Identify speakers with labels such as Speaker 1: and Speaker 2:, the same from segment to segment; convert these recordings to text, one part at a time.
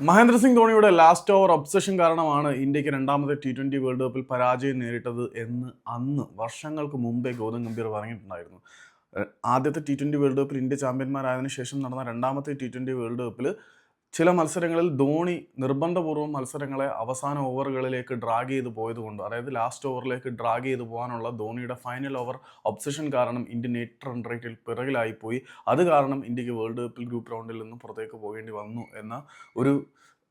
Speaker 1: മഹേന്ദ്ര സിംഗ് ധോണിയുടെ last over obsession കാരണമാണ് ഇന്ത്യയ്ക്ക് രണ്ടാമത്തെ ടി ട്വന്റി വേൾഡ് കപ്പിൽ പരാജയം നേരിട്ടത് എന്ന് അന്ന് വർഷങ്ങൾക്ക് മുമ്പേ ഗൗതം ഗംഭീർ പറഞ്ഞിട്ടുണ്ടായിരുന്നു. ആദ്യത്തെ ടി ട്വന്റി വേൾഡ് കപ്പിൽ ഇന്ത്യ ചാമ്പ്യന്മാരായതിനു ശേഷം നടന്ന രണ്ടാമത്തെ ടി ട്വന്റി വേൾഡ് കപ്പിൽ ചില മത്സരങ്ങളിൽ ധോണി നിർബന്ധപൂർവം മത്സരങ്ങളെ അവസാന ഓവറുകളിലേക്ക് ഡ്രാഗ് ചെയ്ത് പോയതുകൊണ്ട് അതായത് ലാസ്റ്റ് ഓവറിലേക്ക് ഡ്രാഗ് ചെയ്ത് പോകാനുള്ള ധോണിയുടെ ഫൈനൽ ഓവർ ഒബ്സഷൻ കാരണം ഇന്ത്യ നെറ്റ് റൺ റേറ്റിൽ പിറകിലായിപ്പോയി. അത് കാരണം ഇന്ത്യയ്ക്ക് വേൾഡ് കപ്പിൽ ഗ്രൂപ്പ് റൗണ്ടിൽ നിന്ന് പുറത്തേക്ക് പോകേണ്ടി വന്നു എന്ന ഒരു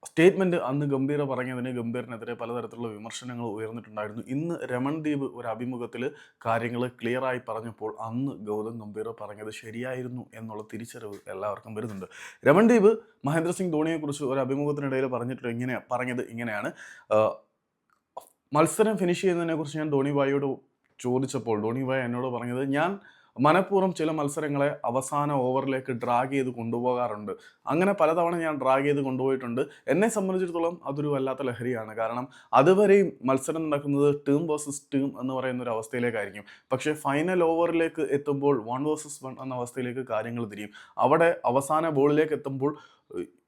Speaker 1: സ്റ്റേറ്റ്മെന്റ് അന്ന് ഗംഭീര പറഞ്ഞതിന് ഗംഭീറിനെതിരെ പലതരത്തിലുള്ള വിമർശനങ്ങൾ ഉയർന്നിട്ടുണ്ടായിരുന്നു. ഇന്ന് രമൺദീപ് ഒരു അഭിമുഖത്തിൽ കാര്യങ്ങൾ ക്ലിയറായി പറഞ്ഞപ്പോൾ അന്ന് ഗൗതം ഗംഭീർ പറഞ്ഞത് ശരിയായിരുന്നു എന്നുള്ള തിരിച്ചറിവ് എല്ലാവർക്കും വരുന്നുണ്ട്. രമൺദീപ് മഹേന്ദ്ര സിംഗ് ധോണിയെക്കുറിച്ച് ഒരു അഭിമുഖത്തിനിടയിൽ പറഞ്ഞിട്ട് ഇങ്ങനെ പറഞ്ഞത് ഇങ്ങനെയാണ്. മത്സരം ഫിനിഷ് ചെയ്യുന്നതിനെക്കുറിച്ച് ഞാൻ ധോണി ഭായിയോട് ചോദിച്ചപ്പോൾ ധോണി ഭായ് എന്നോട് പറഞ്ഞത് ഞാൻ മനഃപൂർവം ചില മത്സരങ്ങളെ അവസാന ഓവറിലേക്ക് ഡ്രാഗ് ചെയ്ത് കൊണ്ടുപോകാറുണ്ട്. അങ്ങനെ പലതവണ ഞാൻ ഡ്രാഗ് ചെയ്ത് കൊണ്ടുപോയിട്ടുണ്ട്. എന്നെ സംബന്ധിച്ചിടത്തോളം അതൊരു വല്ലാത്ത ലഹരിയാണ്. കാരണം അതുവരെയും മത്സരം നടക്കുന്നത് ടീം വേഴ്സസ് ടീം എന്ന് പറയുന്ന ഒരു അവസ്ഥയിലേക്കായിരിക്കും. പക്ഷേ ഫൈനൽ ഓവറിലേക്ക് എത്തുമ്പോൾ വൺ വേഴ്സസ് വൺ എന്ന അവസ്ഥയിലേക്ക് കാര്യങ്ങൾ തിരിയും. അവിടെ അവസാന ബോളിലേക്ക് എത്തുമ്പോൾ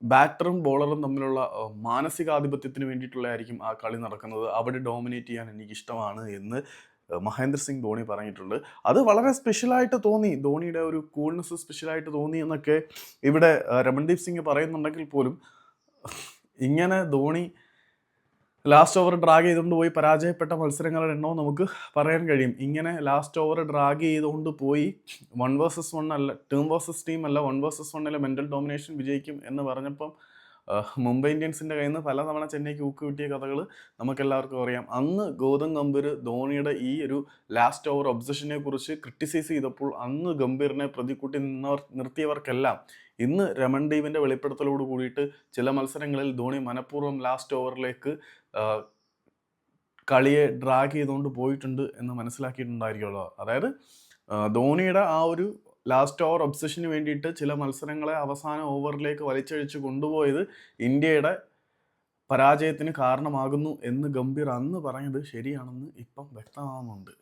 Speaker 1: ബാറ്ററും ബോളറും തമ്മിലുള്ള മാനസികാധിപത്യത്തിന് വേണ്ടിയിട്ടുള്ളതായിരിക്കും ആ കളി നടക്കുന്നത്. അവിടെ ഡോമിനേറ്റ് ചെയ്യാൻ എനിക്ക് ഇഷ്ടമാണ് എന്ന് മഹേന്ദ്ര സിംഗ് ധോണി പറഞ്ഞിട്ടുണ്ട്. അത് വളരെ സ്പെഷ്യലായിട്ട് തോന്നി. ധോണിയുടെ ഒരു കൂൾനെസ് സ്പെഷ്യലായിട്ട് തോന്നി എന്നൊക്കെ ഇവിടെ രമൺദീപ് സിംഗ് പറയുന്നുണ്ടെങ്കിൽ പോലും ഇങ്ങനെ ധോണി ലാസ്റ്റ് ഓവർ ഡ്രാഗ് ചെയ്തുകൊണ്ട് പോയി പരാജയപ്പെട്ട മത്സരങ്ങളുടെ എണ്ണവും നമുക്ക് പറയാൻ കഴിയും. ഇങ്ങനെ ലാസ്റ്റ് ഓവർ ഡ്രാഗ് ചെയ്തുകൊണ്ട് പോയി വൺ വേഴ്സസ് വൺ അല്ല ടീം വേഴ്സസ് ടീം അല്ല വൺ വേഴ്സസ് വണ്ണിലെ മെന്റൽ ഡോമിനേഷൻ വിജയിക്കും എന്ന് പറഞ്ഞപ്പം മുംബൈ ഇന്ത്യൻസിന്റെ കയ്യിൽ നിന്ന് പലതവണ ചെന്നൈക്ക് ഊക്ക് കിട്ടിയ കഥകൾ നമുക്കെല്ലാവർക്കും അറിയാം. അന്ന് ഗൗതം ഗംഭീർ ധോണിയുടെ ഈ ഒരു ലാസ്റ്റ് ഓവർ ഒബ്സഷനെ കുറിച്ച് ക്രിട്ടിസൈസ് ചെയ്തപ്പോൾ അന്ന് ഗംഭീറിനെ പ്രതിക്കൂട്ടി നിന്നവർ നിർത്തിയവർക്കെല്ലാം ഇന്ന് രമൺദീപിന്റെ വെളിപ്പെടുത്തലോട് കൂടിയിട്ട് ചില മത്സരങ്ങളിൽ ധോണി മനഃപൂർവം ലാസ്റ്റ് ഓവറിലേക്ക് കളിയെ ഡ്രാഗ് ചെയ്തുകൊണ്ട് പോയിട്ടുണ്ട് എന്ന് മനസ്സിലാക്കിയിട്ടുണ്ടായിരിക്കുമല്ലോ. അതായത് ധോണിയുടെ ആ ഒരു ലാസ്റ്റ് ഓവർ ഒബ്സഷന് വേണ്ടിയിട്ട് ചില മത്സരങ്ങളെ അവസാന ഓവറിലേക്ക് വലിച്ചഴിച്ച് കൊണ്ടുപോയത് ഇന്ത്യയുടെ പരാജയത്തിന് കാരണമാകുന്നു എന്ന് ഗംഭീർ അന്ന് പറഞ്ഞത് ശരിയാണെന്ന് ഇപ്പം വ്യക്തമാകുന്നുണ്ട്